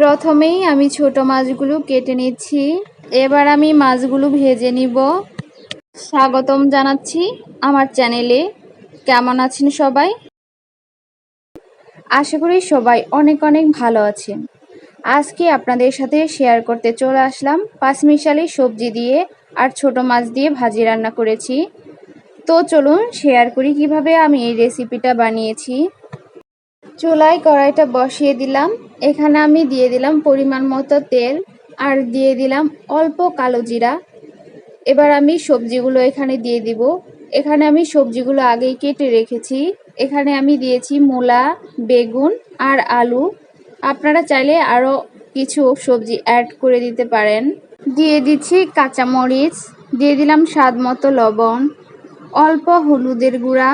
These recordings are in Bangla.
প্রথমেই আমি ছোট মাছগুলো কেটে নিচ্ছি। এবার আমি মাছগুলো ভেজে নিব। স্বাগতম জানাচ্ছি আমার চ্যানেলে। কেমন আছেন সবাই? আশা করি সবাই অনেক অনেক ভালো আছেন। আজকে আপনাদের সাথে শেয়ার করতে চলে আসলাম পাঁচমিশালি সবজি দিয়ে আর ছোট মাছ দিয়ে ভাজি রান্না করেছি। তো চলুন শেয়ার করি কীভাবে আমি এই রেসিপিটা বানিয়েছি। চুলায় কড়াইটা বসিয়ে দিলাম। এখানে আমি দিয়ে দিলাম পরিমাণ মতো তেল আর দিয়ে দিলাম অল্প কালো জিরা। এবার আমি সবজিগুলো এখানে দিয়ে দিব। এখানে আমি সবজিগুলো আগেই কেটে রেখেছি। এখানে আমি দিয়েছি মূলা, বেগুন আর আলু। আপনারা চাইলে আরও কিছু সবজি অ্যাড করে দিতে পারেন। দিয়ে দিচ্ছি কাঁচামরিচ। দিয়ে দিলাম স্বাদ মতো লবণ। অল্প হলুদের গুঁড়া।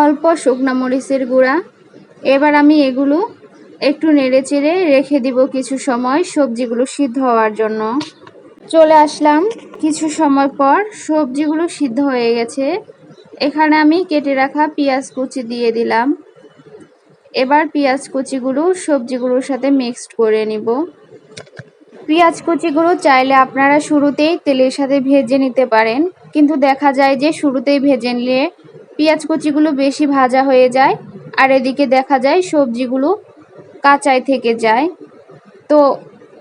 অল্প শুকনা মরিচের গুঁড়া। এবার আমি এগুলো একটু নেড়ে চেড়ে রেখে দিব কিছু সময় সবজিগুলো সিদ্ধ হওয়ার জন্য। চলে আসলাম কিছু সময় পর সবজিগুলো সিদ্ধ হয়ে গেছে। এখানে আমি কেটে রাখা পেঁয়াজ কুচি দিয়ে দিলাম। এবার পেঁয়াজ কুচিগুলো সবজিগুলোর সাথে মিক্সড করে নিব। পেঁয়াজ কুচিগুলো চাইলে আপনারা শুরুতেই তেলের সাথে ভেজে নিতে পারেন, কিন্তু দেখা যায় যে শুরুতেই ভেজে নিলে পেঁয়াজ কুচিগুলো বেশি ভাজা হয়ে যায়, আর এদিকে দেখা যায় সবজিগুলো কাঁচায় থেকে যায়। তো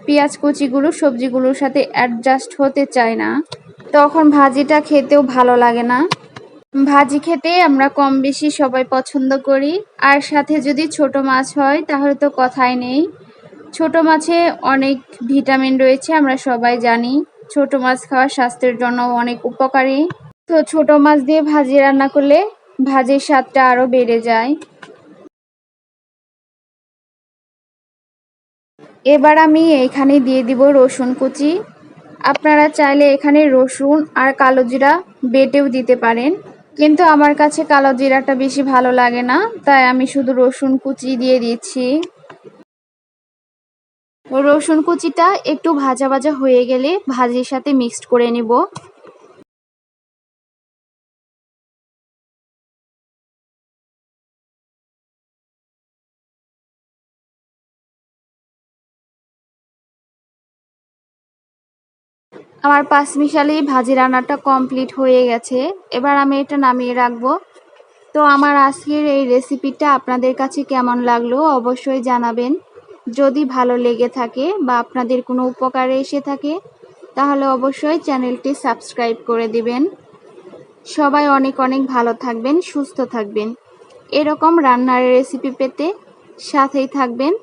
পেঁয়াজ কুচিগুলো সবজিগুলোর সাথে অ্যাডজাস্ট হতে চায় না। তখন ভাজিটা খেতেও ভালো লাগে না। ভাজি খেতে আমরা কম বেশি সবাই পছন্দ করি। আর সাথে যদি ছোট মাছ হয়, তাহলে তো কথাই নেই। ছোট মাছে অনেক ভিটামিন রয়েছে, আমরা সবাই জানি। ছোট মাছ খাওয়া স্বাস্থ্যের জন্য অনেক উপকারী। তো ছোট মাছ দিয়ে ভাজি রান্না করলে ভাজির স্বাদটা আরও বেড়ে যায়। এবার আমি এখানে দিয়ে দিব রসুন কুচি। আপনারা চাইলে এখানে রসুন আর কালো জিরা বেটেও দিতে পারেন। কিন্তু আমার কাছে কালো জিরাটা বেশি ভালো লাগে না, তাই আমি শুধু রসুন কুচি দিয়ে দিচ্ছি। রসুন কুচিটা একটু ভাজা ভাজা হয়ে গেলে ভাজির সাথে মিক্সড করে নিব। আমার পাঁচ মিশালি ভাজি রান্নাটা কমপ্লিট হয়ে গেছে। এবার আমি এটা নামিয়ে রাখব। তো আমার আজকের এই রেসিপিটা আপনাদের কাছে কেমন লাগল অবশ্যই জানাবেন। যদি ভালো লেগে থাকে বা আপনাদের কোনো উপকারে এসে থাকে, তাহলে অবশ্যই চ্যানেলটি সাবস্ক্রাইব করে দিবেন। সবাই অনেক অনেক ভালো থাকবেন, সুস্থ থাকবেন। এরকম রান্নার রেসিপি পেতে সাথেই থাকবেন।